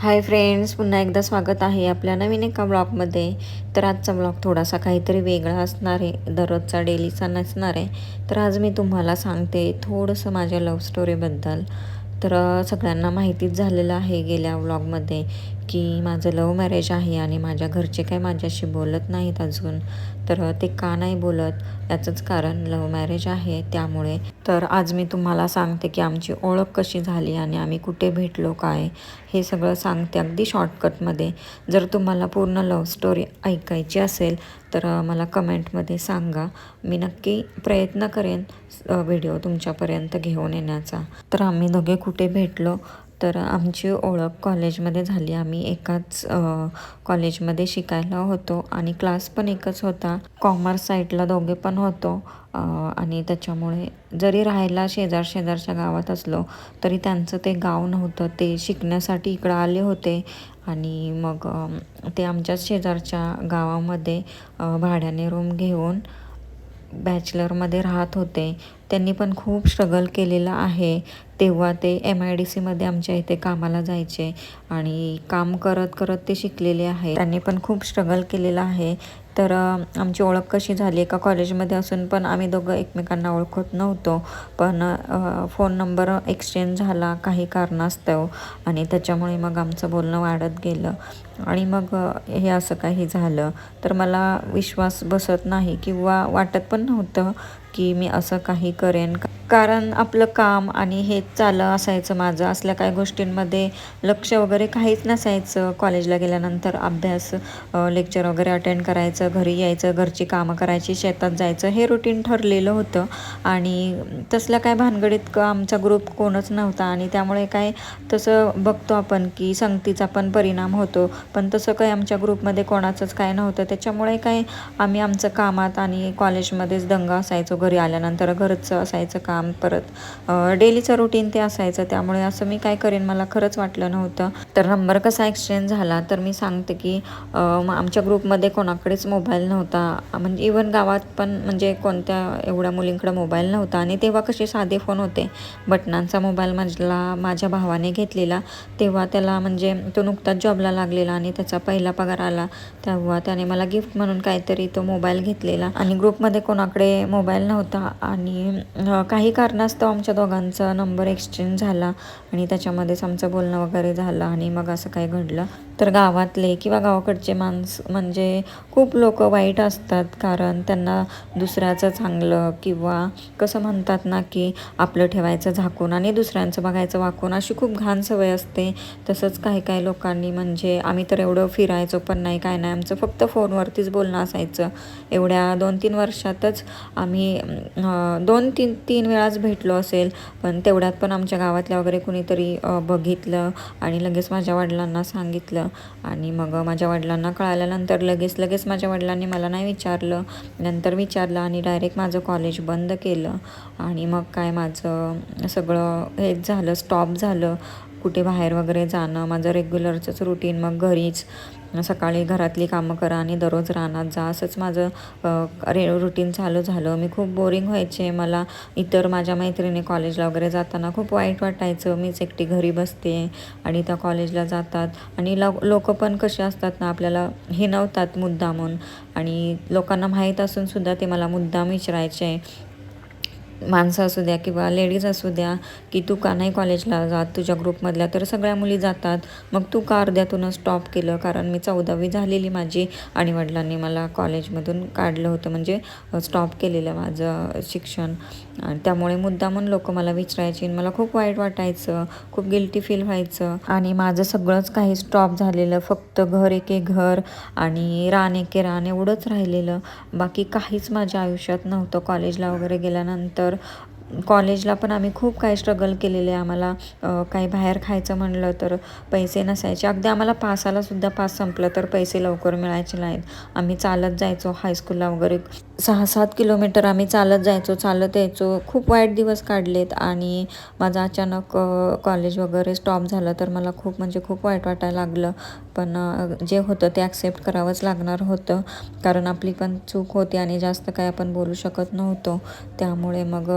Hi friends पुन्हा एकदा स्वागत आहे आपल्या नवीन एका ब्लॉगमध्ये तर आजचा ब्लॉग थोडासा काहीतरी वेगळा असणार आहे. दररोजचा डेलीचा नसणार आहे. तर आज मी तुम्हाला सांगते थोडंसं माझ्या लव्ह स्टोरीबद्दल तर सगळ्यांना माहितीच झालेलं आहे गेल्या व्लॉगमध्ये की माझं लव्ह मॅरेज आहे आणि माझ्या घरचे काय माझ्याशी बोलत नाहीत अजून तर ते का नाही बोलत? याचंच कारण लव्ह मॅरेज आहे. त्यामुळे तर आज मी तुम्हाला सांगते की आमची ओळख कशी झाली आणि आम्ही कुठे भेटलो काय? हे सगळं सांगते अगदी शॉर्टकटमध्ये जर तुम्हाला पूर्ण लव्ह स्टोरी ऐकायची असेल तर मला कमेंटमध्ये सांगा. मी नक्की प्रयत्न करेन व्हिडिओ तुमच्यापर्यंत घेऊन येण्याचा. तर आम्ही दोघे कुठे भेटलो? तर आमची ओळख कॉलेजमध्ये झाली. आम्ही एकाच कॉलेजमध्ये शिकायला होतो आणि क्लास पण एकच होता. कॉमर्स साईडला दोघे पण होतो. आणि त्याच्यामुळे जरी राहायला शेजार शेजारच्या गावात असलो तरी त्यांचं ते गाव नव्हतं. ते शिकण्यासाठी इकडं आले होते आणि मग ते आमच्याच शेजारच्या गावामध्ये भाड्याने रूम घेऊन बॅचलरमध्ये राहत होते. त्यांनी पण खूप स्ट्रगल केलेलं आहे. तेव्हा ते एम आय डी सीमध्ये आमच्या इथे कामाला जायचे आणि काम करत करत ते शिकलेले आहे त्यांनी पण खूप स्ट्रगल केलेलं आहे. तर आमची ओळख कशी झाली? एका कॉलेजमध्ये असून पण आम्ही दोघं एकमेकांना ओळखत नव्हतो. पण फोन नंबर एक्सचेंज झाला काही कारणास्तव. आणि त्याच्यामुळे मग आमचं बोलणं वाढत गेलं. आणि मग हे असं काही झालं तर मला विश्वास बसत नाही किंवा वाटत पण नव्हतं की मी असं काही करेन. कारण आपलं काम आणि हेच चालं असायचं माझं असल्या काही गोष्टींमध्ये लक्ष वगैरे काहीच नसायचं. कॉलेजला गेल्यानंतर अभ्यास लेक्चर वगैरे अटेंड करायचं घरी यायचं घरची कामं करायची शेतात जायचं हे रुटीन ठरलेलं होतं. आणि तसल्या काय भानगडीत का आमचा ग्रुप कोणच नव्हता आणि त्यामुळे काय तसं बघतो आपण की संगतीचा पण परिणाम होतो. पण तसं काही आमच्या ग्रुपमध्ये कोणाचंच काय नव्हतं. त्याच्यामुळे काय आम्ही आमचं कामात आणि कॉलेजमध्येच दंग असायचो. घरी आल्यानंतर घरचं असायचं काम परत डेलीचं रुटीन ते असायचं. त्यामुळे असं मी काय करेन मला खरंच वाटलं नव्हतं. तर नंबर कसा एक्सचेंज झाला तर मी सांगते की म- आमच्या ग्रुपमध्ये कोणाकडेच मोबाईल नव्हता. म्हणजे इवन गावात पण म्हणजे कोणत्या एवढ्या मुलींकडे मोबाईल नव्हता. आणि तेव्हा कसे साधे फोन होते. बटनांचा मोबाईल माझला माझ्या भावाने घेतलेला. तेव्हा त्याला म्हणजे तो नुकताच जॉबला लागलेला. आणि त्याचा पहिला पगार आला तेव्हा त्याने मला गिफ्ट म्हणून काहीतरी तो मोबाईल घेतलेला. आणि ग्रुपमध्ये कोणाकडे मोबाईल नव्हता आणि काही कारणास्तव आमच्या दोघांचा नंबर एक्सचेंज झाला आणि त्याच्यामध्येच आमचं बोलणं वगैरे झालं आणि मग असं काही घडलं. तर गावातले किंवा गावाकडचे माणस म्हणजे खूप लोक वाईट असतात कारण त्यांना दुसऱ्याचं चांगलं किंवा कसं म्हणतात ना की आपलं ठेवायचं झाकून आणि दुसऱ्यांचं बघायचं वाकून अशी खूप घाण सवय असते. तसंच काही काही लोकांनी म्हणजे आम्ही तर एवढं फिरायचो पण नाही काय नाही आमचं फक्त फोनवरतीच बोलणं असायचं. एवढ्या दोन तीन वर्षातच आम्ही दोन तीन तीन वेळाच भेटलो असेल. पण तेवढ्यात पण आमच्या गावातल्या वगैरे कुणीतरी बघितलं आणि लगेच माझ्या वडिलांना सांगितलं. आणि मग माझ्या वडिलांना कळाल्यानंतर लगेच लगेच माझ्या वडिलांनी मला नाही विचारलं. नंतर विचारलं आणि डायरेक्ट माझं कॉलेज बंद केलं. आणि मग काय माझं सगळं हेच झालं स्टॉप झालं. कुठे बाहेर वगैरे जाणं माझं रेग्युलरचंच रुटीन मग घरीच सकाळी घरातली कामं करा आणि दररोज रानात जा. असंच माझं रे रुटीन चालू झालं. मी खूप बोरिंग व्हायचे. मला इतर माझ्या मैत्रिणी कॉलेजला वगैरे जाताना खूप वाईट वाटायचं. मीच एकटी घरी बसते आणि त्या कॉलेजला जातात. आणि लोक पण कसे असतात ना आपल्याला हिनवतात मुद्दामून. आणि लोकांना माहीत असून सुद्धा ते मला मुद्दाम विचारायचे. माणसं असू द्या किंवा लेडीज असू द्या की तू का नाही कॉलेजला जात तुझ्या ग्रुपमधल्या तर सगळ्या मुली जातात. मग तू का अर्ध्यातूनच स्टॉप केलं? कारण मी चौदावी झालेली माझी आणि वडिलांनी मला कॉलेजमधून काढलं होतं. म्हणजे स्टॉप केलेलं माझं शिक्षण. आणि त्यामुळे मुद्दामून लोक मला विचारायची आणि मला खूप वाईट वाटायचं खूप गिल्टी फील व्हायचं. आणि माझं सगळंच काही स्टॉप झालेलं फक्त घर एके घर आणि रान एके रान एवढंच राहिलेलं. बाकी काहीच माझ्या आयुष्यात नव्हतं. कॉलेजला वगैरे गेल्यानंतर तर कॉलेजला पण आम्ही खूप काही स्ट्रगल केलेले आम्हाला. काही बाहेर खायचं म्हणलं तर पैसे नसायचे. अगदी आम्हाला पासाला सुद्धा पास संपलं तर पैसे लवकर मिळायचे नाहीत. आम्ही चालत जायचो हायस्कूलला वगैरे. सहा सात किलोमीटर आम्ही चालत जायचो चालत यायचो. खूप वाईट दिवस काढलेत आणि माझं अचानक कॉलेज वगैरे स्टॉप झालं तर मला खूप म्हणजे खूप वाईट वाटायला लागलं. पण जे होतं ते ॲक्सेप्ट करावंच लागणार होतं. कारण आपली पण चूक होती आणि जास्त काय आपण बोलू शकत नव्हतो. त्यामुळे मग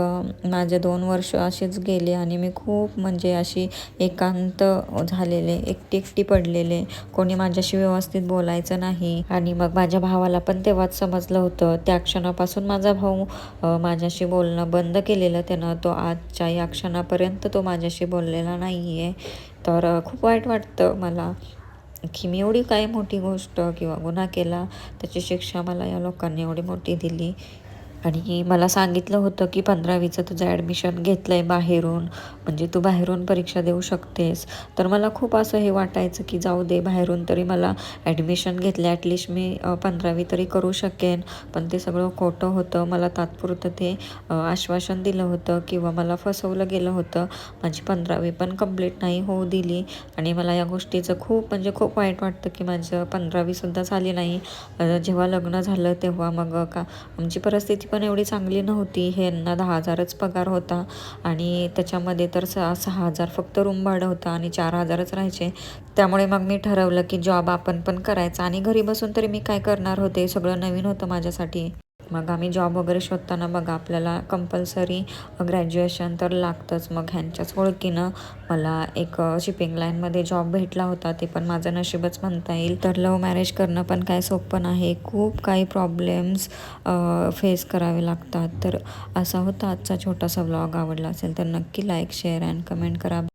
माझे दोन वर्ष असेच गेले आणि मी खूप म्हणजे अशी एकांत झालेले एकटी एकटी पडलेले. कोणी माझ्याशी व्यवस्थित बोलायचं नाही. आणि मग माझ्या भावाला पण तेव्हाच समजलं होतं. त्या क्षणापासून माझा भाऊ माझ्याशी बोलणं बंद केलेलं त्यानं. तो आजच्या या क्षणापर्यंत तो माझ्याशी बोललेला नाही आहे तर खूप वाईट वाटतं मला. की मी एवढी काय मोठी गोष्ट किंवा गुन्हा केला त्याची शिक्षा मला या लोकांनी एवढी मोठी दिली. आणि मला सांगितलं होतं की पंधरावीचं तुझं ॲडमिशन घेतलं आहे बाहेरून म्हणजे तू बाहेरून परीक्षा देऊ शकतेस. तर मला खूप असं हे वाटायचं की जाऊ दे बाहेरून तरी मला ॲडमिशन घेतलं ॲटलिस्ट मी पंधरावी तरी करू शकेन. पण ते सगळं खोटं होतं. मला तात्पुरतं ते आश्वासन दिलं होतं किंवा मला फसवलं गेलं होतं. माझी पंधरावी पण कंप्लीट नाही होऊ दिली. आणि मला या गोष्टीचं खूप म्हणजे खूप वाईट वाटतं की माझं पंधरावीसुद्धा झाली नाही. जेव्हा लग्न झालं तेव्हा मग का आमची परिस्थिती पण एवढी चांगली नव्हती. ह्यांना दहा हजारच पगार होता आणि त्याच्यामध्ये तर सहा सहा हजार फक्त रूम भाडं होतं आणि चार हजारच राहायचे. त्यामुळे मग मी ठरवलं की जॉब आपण पण करायचा आणि घरी बसून तरी मी काय करणार होते? सगळं नवीन होतं माझ्यासाठी. मग आम्ही जॉब वगैरे शोधताना बघा आपल्याला कंपल्सरी ग्रॅज्युएशन तर लागतंच. मग ह्यांच्याच ओळखीनं मला एक शिपिंग लाईनमध्ये जॉब भेटला होता ते पण माझं नशीबच म्हणता येईल. तर लव्ह मॅरेज करणं पण काय सोपं नाही. खूप काही प्रॉब्लेम्स फेस करावे लागतात. तर असा होता आजचा छोटासा व्लॉग आवडला असेल तर नक्की लाईक शेअर अँड कमेंट करा.